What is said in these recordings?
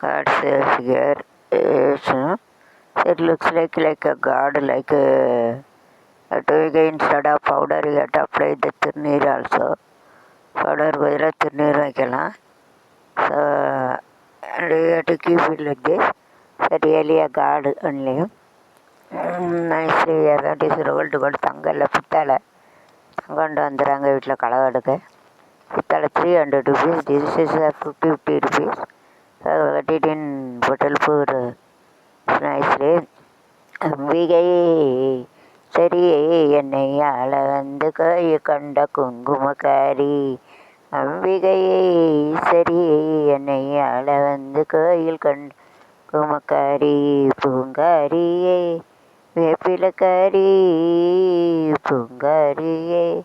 God says here is, it like like like a god, like a, powder get apply the thiruneer also to பதிலாக திருநீர் வைக்கலாம் so and you have to keep it like this so really a god ஒன்லியும் nicely அதான் rolled கொண்டு தங்கல்ல புத்தாலை தங்கண்டு வந்துடுறாங்க வீட்டில் களை எடுக்க புத்தாலை three hundred rupees dishes fifty fifty rupees cut it in பொட்டல்பூர் nicely சரியே என்னை ஆள வந்து கை கண்ட குங்குமக்காரி. அம்பிகையே சரியே என்னை ஆள வந்து கோயில் கண்ட குமக்காரி பூங்காரியே வேப்பிலக்காரி. பூங்காரியே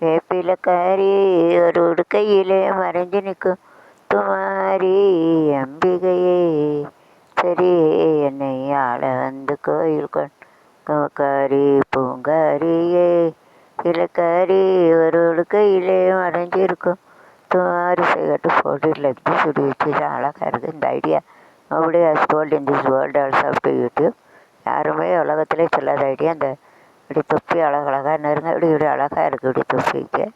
வேப்பிலக்காரி. ஒரு உடுக்கையிலே மறைஞ்சு நிற்கும். துமா துமாரி அம்பிகையே சரி என்னை ஆள வந்து கோயில் கொண்டாரி பூங்காரியே இலக்காரி ஒரு உடுக்கையிலே மறைஞ்சிருக்கும் துமாரி செய்கட்டு போட்டு லைக் சுடி வச்சு அழகாக இருக்குது இந்த idea nobody has told in this world also up to YouTube யாருமே உலகத்திலே சொல்லாத ஐடியா அந்த இப்படி தொப்பி அழகழகாக நெருங்க இப்படி இப்படி அழகாக இருக்குது இப்படி தொப்பிக்கு.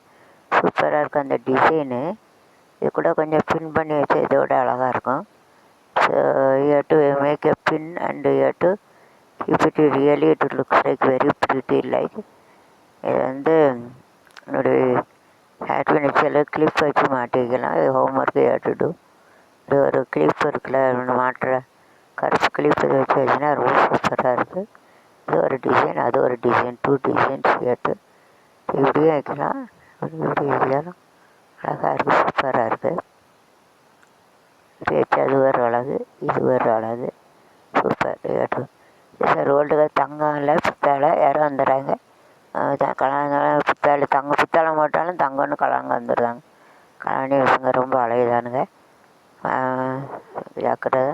சூப்பராக இருக்கும் அந்த டிசைனு இது கூட கொஞ்சம் பின் பண்ணி வச்சா இதோட அழகாக இருக்கும். So you to make a pin and you to keep it really it looks like very pretty like இது வந்து ஒரு ஹேட் பினிச்சில் கிளிப் வச்சு மாட்டிக்கலாம். இது ஹோம் ஒர்க்கு ஏட்டுடு இது ஒரு கிளிப் இருக்குல்ல ஒன்று மாட்டுற கருப்பு கிளிப் இது வச்சு வச்சுன்னா ரொம்ப சூப்பராக இருக்குது இது ஒரு டிசைன் அது ஒரு டிசைன் டூ டிசைன்ஸ் ஏட்டு இப்படியும் வைக்கலாம். இப்படி வைக்கலாம் அழகாக இருக்குது சூப்பராக இருக்குது ரேட்டு அது ஒரு அழகு இது ஒரு அழகு. Super rate. சார் ரோல்டு தங்கம் இல்லை பித்தாளை யாரும் வந்துடுறாங்க. கல்யாணம் பித்தாளை தங்க பித்தாளை போட்டாலும் தங்கம்னு கல்யாணம் வந்துடுறாங்க. கல்யாணி பசங்க ரொம்ப அழகுதானுங்க. ஜாக்கிரதை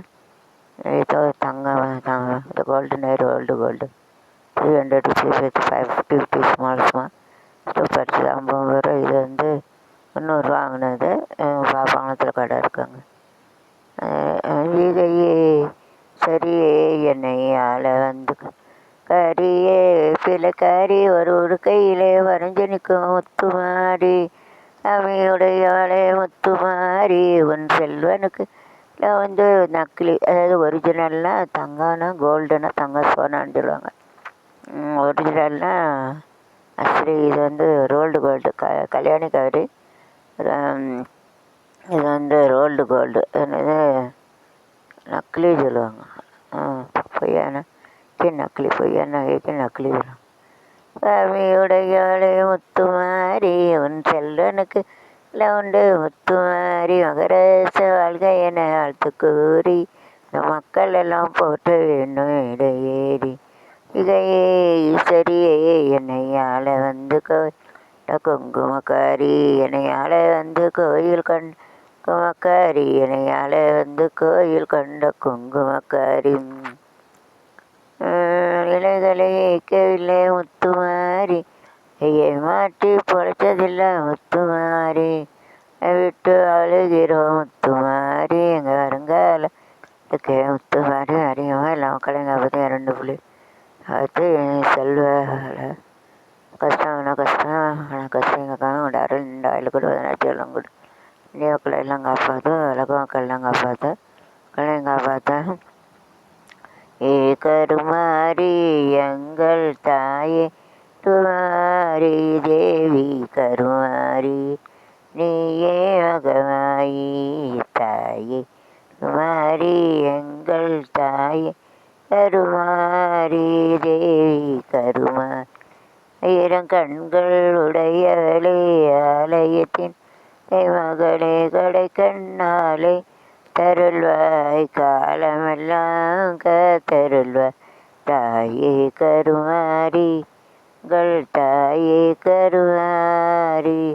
ஏதோ தங்கம் இந்த gold near old gold three hundred rupees with five fifty fifty small super ஐம்பது ரூபா இது வந்து வாங்கினது. பாப்பாங்கத்தில் கடை இருக்குங்க. வீதையே சரியே என்னை வந்து கரியே சில கறி ஒரு ஒரு கையிலே வரைஞ்சு நிற்கும் முத்துமாரி. அவையுடையாளே முத்துமாரி. உன் செல்வனுக்கு நான் வந்து நக்கிலி அதாவது ஒரிஜினல்னால் தங்கம்னா கோல்டுனா தங்கம் சோனான்னு சொல்லுவாங்க ஒரிஜினல்னா ஆக்சுவலி இது வந்து ரோல்டு கோல்டு. க கல்யாணி கவரி. இது வந்து ரோல்டு கோல்டு. என்னது? நக்கிலி சொல்லுவாங்க. பொய்யான நக்கிலி பொய்யான நகைக்கு நக்கிலி சொல்லுவாங்க. சாமியுடையாளே முத்துமாரி உன் செல்வனுக்கு இல்லை உண்டு முத்துமாரி மகரச வாழ்க என வாழ்த்து கூறி இந்த மக்கள் எல்லாம் போட்டு வேணும் இடையேறி. இதையே ஈஸ்வரியே என்னை ஆள வந்து கண்ட குங்குமக்காரி இணையால வந்து கோயில் கண் குமக்காரி இணையால வந்து கோயில் கண்ட குங்குமக்காரி. இலைகளை ஏற்கவில்லை முத்துமாரி. ஏமாற்றி பொழைச்சதில்லை முத்துமாரி. விட்டு அழுகிறோம் முத்துமாரி. எங்கள் வருங்கால இதுக்கு முத்துமாரி அறியமாக மக்கள் எங்கள் காப்பாற்றி ரெண்டு புள்ளி. அது செல்வ கஷ்டம் ஆனால் கஷ்டம் ஆனால் கஷ்டம் எங்கள் உங்களோட அருள் இந்த ஆயில் கூட பதினாச்சு எல்லாம் கூட. இந்திய மக்களை எல்லாம் காப்பாற்று உலக மக்கள் எல்லாம் காப்பாற்று மக்களையும் காப்பாற்ற ஏ கருமாரி எங்கள் தாயே. குமாரி தேவி கருமாரி நீயே மகமாயி தாயே உடைய வெளியாலயத்தின் மகளே கடை கண்ணாலே தருள்வாய். காலமெல்லாம் கருள்வாய் தாயே கருமாரி கள் தாயே கருமாரி.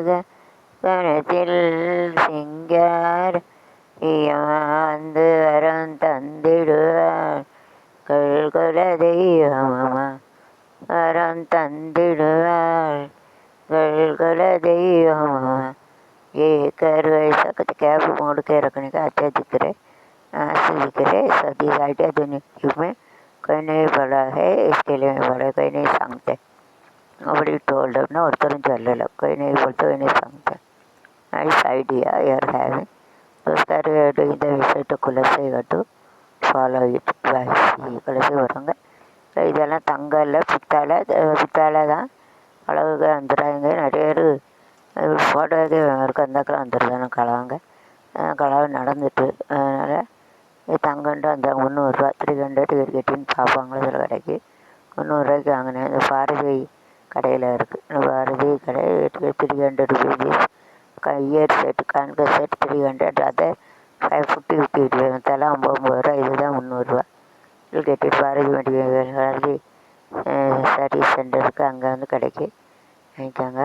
ஆரியமாதங்க கணத்தில் சிங்கார் வந்து வரம் தந்திடுவார் கல்குல தெய்வமமா வரம் தந்திடுவார் கல்குல தெய்வமமா ये कर ऐसा कहते कैब मोड़ के रखने का अच्छा दिख रहा है ऐसे दिख रहे सदी आइडिया दुनिया में कोई नहीं बड़ा है इसके लिए मैं बड़ा कोई नहीं सांगते அப்படி told அப்படின்னா no, ஒருத்தரும் சொல்லலை கொயினை பொறுத்து when something nice idea you're having those are doing விஷயத்தை குலசை கட்டு ஃபாலோ இட் வாசி குலசை வருங்க இதெல்லாம் தங்கல்ல பித்தால பித்தால தான். அழகுக்கு வந்துடுறாங்க. நிறைய பேர் ஃபோட்டோக்கு இருக்கு அந்த அக்கெல்லாம் வந்துடுதானே கலவங்க. கலவை நடந்துட்டு அதனால் தங்கன்ட்டு அந்த முந்நூறுரூவா த்ரீ ஹண்ட்ரட் கட்டின்னு பார்ப்பாங்களே சில கடைக்கு. முந்நூறுரூவாய்க்கு வாங்கினேன். இந்த பாரதி கடையில் இருக்குது பாரதி கடை three hundred rupees ear set கண்க set three hundred அதை ஃபைவ் ஃபிஃப்டி ஃபிஃப்டி ருபீஸ் ஐம்பது ரூபா இதுதான் முந்நூறுரூவா cricket Bharathi medical Bharathi service சென்டருக்கு அங்கே வந்து கடைக்கு வாங்கிக்கோங்க.